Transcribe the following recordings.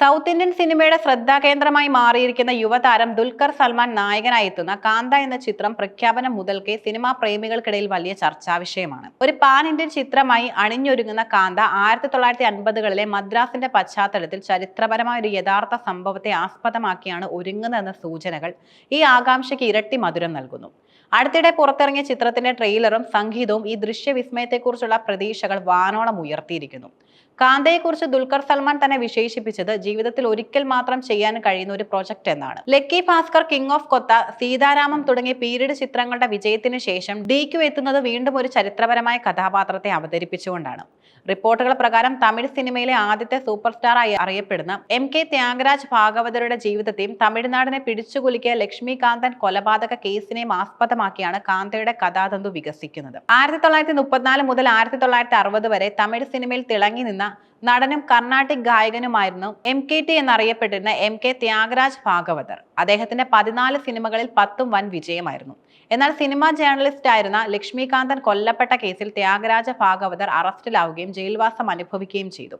South Indian സിനിമയുടെ ശ്രദ്ധാകേന്ദ്രമായി മാറിയിരിക്കുന്ന യുവതാരം ദുൽഖർ സൽമാൻ നായകനായി എത്തുന്ന കാന്ത എന്ന ചിത്രം പ്രഖ്യാപനം മുതൽക്കേ സിനിമാ പ്രേമികൾക്കിടയിൽ വലിയ ചർച്ചാ വിഷയമാണ്. ഒരു പാൻ ഇന്ത്യൻ ചിത്രമായി അണിഞ്ഞൊരുങ്ങുന്ന കാന്ത ആയിരത്തി തൊള്ളായിരത്തി അൻപതുകളിലെ മദ്രാസിന്റെ പശ്ചാത്തലത്തിൽ ചരിത്രപരമായ ഒരു യഥാർത്ഥ സംഭവത്തെ ആസ്പദമാക്കിയാണ് ഒരുങ്ങുന്നതെന്ന സൂചനകൾ ഈ ആകാംക്ഷയ്ക്ക് ഇരട്ടി മധുരം നൽകുന്നു. അടുത്തിടെ പുറത്തിറങ്ങിയ ചിത്രത്തിന്റെ ട്രെയിലറും സംഗീതവും ഈ ദൃശ്യവിസ്മയത്തെക്കുറിച്ചുള്ള പ്രതീക്ഷകൾ വാനോളം ഉയർത്തിയിരിക്കുന്നു. കാന്തയെക്കുറിച്ച് ദുൽഖർ സൽമാൻ തന്നെ വിശേഷിപ്പിച്ചത് ജീവിതത്തിൽ ഒരിക്കൽ മാത്രം ചെയ്യാൻ കഴിയുന്ന ഒരു പ്രൊജക്ട് എന്നാണ്. Lucky Bhaskar King of Kotha Sitaramam തുടങ്ങിയ പീരീഡ് ചിത്രങ്ങളുടെ വിജയത്തിന് ശേഷം ഡിക്യു എത്തുന്നത് വീണ്ടും ഒരു ചരിത്രപരമായ കഥാപാത്രത്തെ അവതരിപ്പിച്ചുകൊണ്ടാണ്. റിപ്പോർട്ടുകൾ പ്രകാരം തമിഴ് സിനിമയിലെ ആദ്യത്തെ സൂപ്പർ സ്റ്റാർ ആയി അറിയപ്പെടുന്ന എം കെ ത്യാഗരാജ് ഭാഗവതരുടെ ജീവിതത്തെയും തമിഴ്നാടിനെ പിടിച്ചുകുലുക്കിയ ലക്ഷ്മികാന്തൻ കൊലപാതക കേസിനെയും ആസ്പദമാക്കിയാണ് കാന്തയുടെ കഥാതന്തു വികസിക്കുന്നത്. ആയിരത്തി തൊള്ളായിരത്തി മുപ്പത്തിനാല് മുതൽ ആയിരത്തി തൊള്ളായിരത്തി അറുപത് വരെ തമിഴ് സിനിമയിൽ തിളങ്ങി നിന്ന നടനും കർണാട്ടിക് ഗായകനുമായിരുന്നു എം കെ ടി എന്നറിയപ്പെട്ടിരുന്ന എം കെ ത്യാഗരാജ് ഭാഗവതർ. അദ്ദേഹത്തിന്റെ പതിനാല് സിനിമകളിൽ പത്തും വൻ വിജയമായിരുന്നു. എന്നാൽ സിനിമാ ജേർണലിസ്റ്റ് ആയിരുന്ന ലക്ഷ്മികാന്തൻ കൊല്ലപ്പെട്ട കേസിൽ ത്യാഗരാജ ഭാഗവതർ അറസ്റ്റിലാവുകയും ജയിൽവാസം അനുഭവിക്കുകയും ചെയ്തു.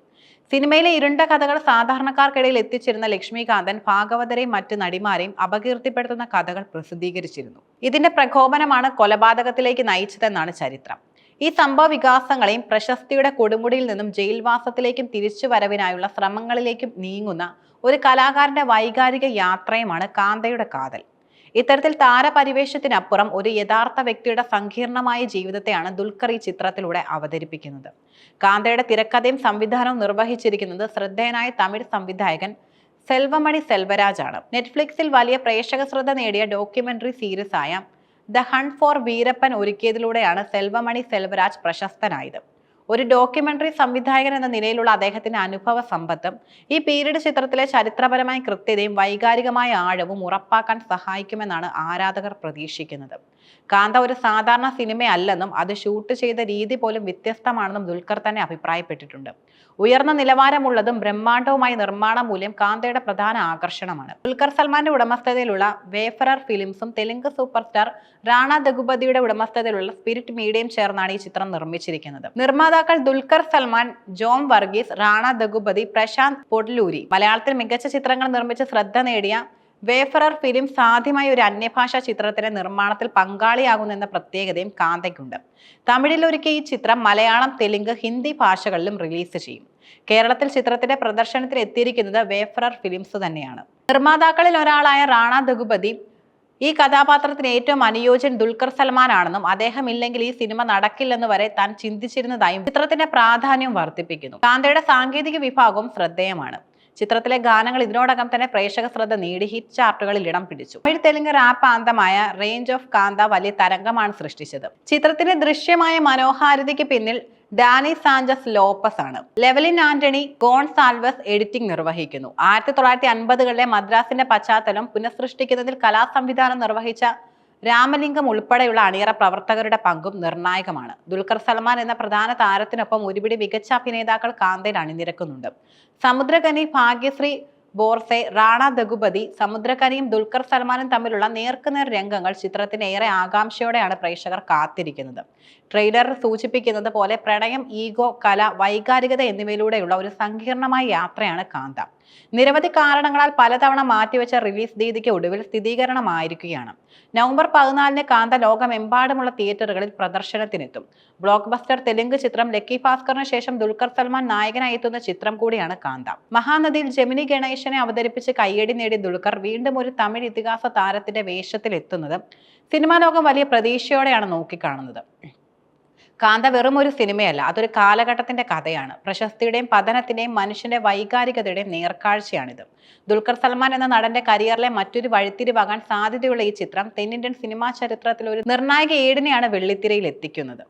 സിനിമയിലെ ഇരുണ്ട കഥകൾ സാധാരണക്കാർക്കിടയിൽ എത്തിച്ചിരുന്ന ലക്ഷ്മികാന്തൻ ഭാഗവതരെയും മറ്റു നടിമാരെയും അപകീർത്തിപ്പെടുത്തുന്ന കഥകൾ പ്രസിദ്ധീകരിച്ചിരുന്നു. ഇതിന്റെ പ്രകോപനമാണ് കൊലപാതകത്തിലേക്ക് നയിച്ചതെന്നാണ് ചരിത്രം. ഈ സംഭവ വികാസങ്ങളെയും പ്രശസ്തിയുടെ കൊടുമുടിയിൽ നിന്നും ജയിൽവാസത്തിലേക്കും തിരിച്ചു വരവിനായുള്ള ശ്രമങ്ങളിലേക്കും നീങ്ങുന്ന ഒരു കലാകാരന്റെ വൈകാരിക യാത്രയുമാണ് കാന്തയുടെ കാതൽ. ഇത്തരത്തിൽ താരപരിവേഷത്തിനപ്പുറം ഒരു യഥാർത്ഥ വ്യക്തിയുടെ സങ്കീർണമായ ജീവിതത്തെയാണ് ദുൽഖർ ഈ ചിത്രത്തിലൂടെ അവതരിപ്പിക്കുന്നത്. കാന്തയുടെ തിരക്കഥയും സംവിധാനവും നിർവഹിച്ചിരിക്കുന്നത് ശ്രദ്ധേയനായ തമിഴ് സംവിധായകൻ സെൽവമണി സെൽവരാജാണ്. നെറ്റ്ഫ്ലിക്സിൽ വലിയ പ്രേക്ഷക ശ്രദ്ധ നേടിയ ഡോക്യുമെന്ററി സീരീസായ ദ ഹണ്ട് ഫോർ വീരപ്പൻ ഒരുക്കിയതിലൂടെയാണ് സെൽവമണി സെൽവരാജ് പ്രശസ്തനായത്. ഒരു ഡോക്യുമെന്ററി സംവിധായകൻ എന്ന നിലയിലുള്ള അദ്ദേഹത്തിന്റെ അനുഭവ സമ്പത്തും ഈ പീരീഡ് ചിത്രത്തിലെ ചരിത്രപരമായ കൃത്യതയും വൈകാരികമായ ആഴവും ഉറപ്പാക്കാൻ സഹായിക്കുമെന്നാണ് ആരാധകർ പ്രതീക്ഷിക്കുന്നത്. കാന്ത ഒരു സാധാരണ സിനിമയല്ലെന്നും അത് ഷൂട്ട് ചെയ്ത രീതി പോലും വ്യത്യസ്തമാണെന്നും ദുൽഖർ തന്നെ അഭിപ്രായപ്പെട്ടിട്ടുണ്ട്. ഉയർന്ന നിലവാരമുള്ളതും ബ്രഹ്മാണ്ഡവുമായ നിർമ്മാണ മൂല്യം കാന്തയുടെ പ്രധാന ആകർഷണമാണ്. ദുൽഖർ സൽമാന്റെ ഉടമസ്ഥതയിലുള്ള വേഫറർ ഫിലിംസും തെലുങ്ക് സൂപ്പർ സ്റ്റാർ റാണ ദഗുപതിയുടെ ഉടമസ്ഥതയിലുള്ള സ്പിരിറ്റ് മീഡിയയും ചേർന്നാണ് ഈ ചിത്രം നിർമ്മിച്ചിരിക്കുന്നത്. നിർമ്മാതാക്കൾ ദുൽഖർ സൽമാൻ ജോം വർഗീസ് റാണ ദഗുപതി പ്രശാന്ത് പൊഡ്ലൂരി മലയാളത്തിൽ മികച്ച ചിത്രങ്ങൾ നിർമ്മിച്ച് ശ്രദ്ധ നേടിയ വേഫറർ ഫിലിം സാധ്യമായ ഒരു അന്യഭാഷാ ചിത്രത്തിന്റെ നിർമ്മാണത്തിൽ പങ്കാളിയാകുന്നെന്ന പ്രത്യേകതയും കാന്തയ്ക്കുണ്ട്. തമിഴിൽ ഒരുക്കിയ ഈ ചിത്രം മലയാളം തെലുങ്ക് ഹിന്ദി ഭാഷകളിലും റിലീസ് ചെയ്യും. കേരളത്തിൽ ചിത്രത്തിന്റെ പ്രദർശനത്തിന് എത്തിയിരിക്കുന്നത് വേഫറർ ഫിലിംസ് തന്നെയാണ്. നിർമ്മാതാക്കളിൽ ഒരാളായ റാണ ദഗുപതി ഈ കഥാപാത്രത്തിന് ഏറ്റവും അനുയോജ്യൻ ദുൽഖർ സൽമാനാണെന്നും അദ്ദേഹം ഇല്ലെങ്കിൽ ഈ സിനിമ നടക്കില്ലെന്ന് വരെ താൻ ചിന്തിച്ചിരുന്നതായും ചിത്രത്തിന്റെ പ്രാധാന്യം വർദ്ധിപ്പിക്കുന്നു. കാന്തയുടെ സാങ്കേതിക വിഭാഗവും ശ്രദ്ധേയമാണ്. ചിത്രത്തിലെ ഗാനങ്ങൾ ഇതിനോടകം തന്നെ പ്രേക്ഷക ശ്രദ്ധ നേടി ഹിറ്റ് ചാർട്ടുകളിൽ ഇടം പിടിച്ചു. തമിഴ് തെലുങ്ക് റാപ്പ് ആന്തമായ റേഞ്ച് ഓഫ് കാന്ത വലിയ തരംഗമാണ് സൃഷ്ടിച്ചത്. ചിത്രത്തിന്റെ ദൃശ്യമായ മനോഹാരിതയ്ക്ക് പിന്നിൽ ഡാനി സാഞ്ചസ് ലോപ്പസ് ആണ്. ലെവലിൻ ആന്റണി ഗോൺസാൽവസ് എഡിറ്റിംഗ് നിർവഹിക്കുന്നു. ആയിരത്തി തൊള്ളായിരത്തി അൻപതുകളിലെ മദ്രാസിന്റെ പശ്ചാത്തലം പുനഃസൃഷ്ടിക്കുന്നതിൽ കലാസംവിധാനം നിർവഹിച്ച രാമലിംഗം ഉൾപ്പെടെയുള്ള അണിയറ പ്രവർത്തകരുടെ പങ്കും നിർണായകമാണ്. ദുൽഖർ സൽമാൻ എന്ന പ്രധാന താരത്തിനൊപ്പം ഒരുപിടി മികച്ച അഭിനേതാക്കൾ കാന്തയിൽ അണിനിരക്കുന്നുണ്ട്. സമുദ്രകനി ഭാഗ്യശ്രീ ബോർസെ റാണ ദഗുപതി സമുദ്രകനിയും ദുൽഖർ സൽമാനും തമ്മിലുള്ള നേർക്കുനേർ രംഗങ്ങൾ ചിത്രത്തിന് ഏറെ ആകാംക്ഷയോടെയാണ് പ്രേക്ഷകർ കാത്തിരിക്കുന്നത്. ട്രെയിലർ സൂചിപ്പിക്കുന്നത് പോലെ പ്രണയം ഈഗോ കല വൈകാരികത എന്നിവയിലൂടെയുള്ള ഒരു സങ്കീർണമായ യാത്രയാണ് കാന്ത. നിരവധി കാരണങ്ങളാൽ പലതവണ മാറ്റിവെച്ച റിലീസ് തീയതിക്ക് ഒടുവിൽ സ്ഥിരീകരണമായിരിക്കുകയാണ്. നവംബർ പതിനാലിന് കാന്ത ലോകമെമ്പാടുമുള്ള തിയേറ്ററുകളിൽ പ്രദർശനത്തിനെത്തും. ബ്ലോക്ക് ബസ്റ്റർ തെലുങ്ക് ചിത്രം ലക്കി ഭാസ്കറിന് ശേഷം ദുൽഖർ സൽമാൻ നായകനായി എത്തുന്ന ചിത്രം കൂടിയാണ് കാന്ത. മഹാനദിയിൽ ജമിനി ഗണേശനെ അവതരിപ്പിച്ച് കയ്യടി നേടിയ ദുൽഖർ വീണ്ടും ഒരു തമിഴ് ഇതിഹാസ താരത്തിന്റെ വേഷത്തിലെത്തുന്നത് സിനിമാ ലോകം വലിയ പ്രതീക്ഷയോടെയാണ് നോക്കിക്കാണുന്നത്. കാന്ത വെറും ഒരു സിനിമയല്ല അതൊരു കാലഘട്ടത്തിന്റെ കഥയാണ്. പ്രശസ്തിയുടെയും പതനത്തിന്റെയും മനുഷ്യന്റെ വൈകാരികതയുടെയും നേർക്കാഴ്ചയാണിത്. ദുൽഖർ സൽമാൻ എന്ന നടന്റെ കരിയറിലെ മറ്റൊരു വഴിത്തിരിവാകാൻ സാധ്യതയുള്ള ഈ ചിത്രം തെന്നിന്ത്യൻ സിനിമാ ചരിത്രത്തിൽ ഒരു നിർണായക ഏടിനെയാണ് വെള്ളിത്തിരയിൽ എത്തിക്കുന്നത്.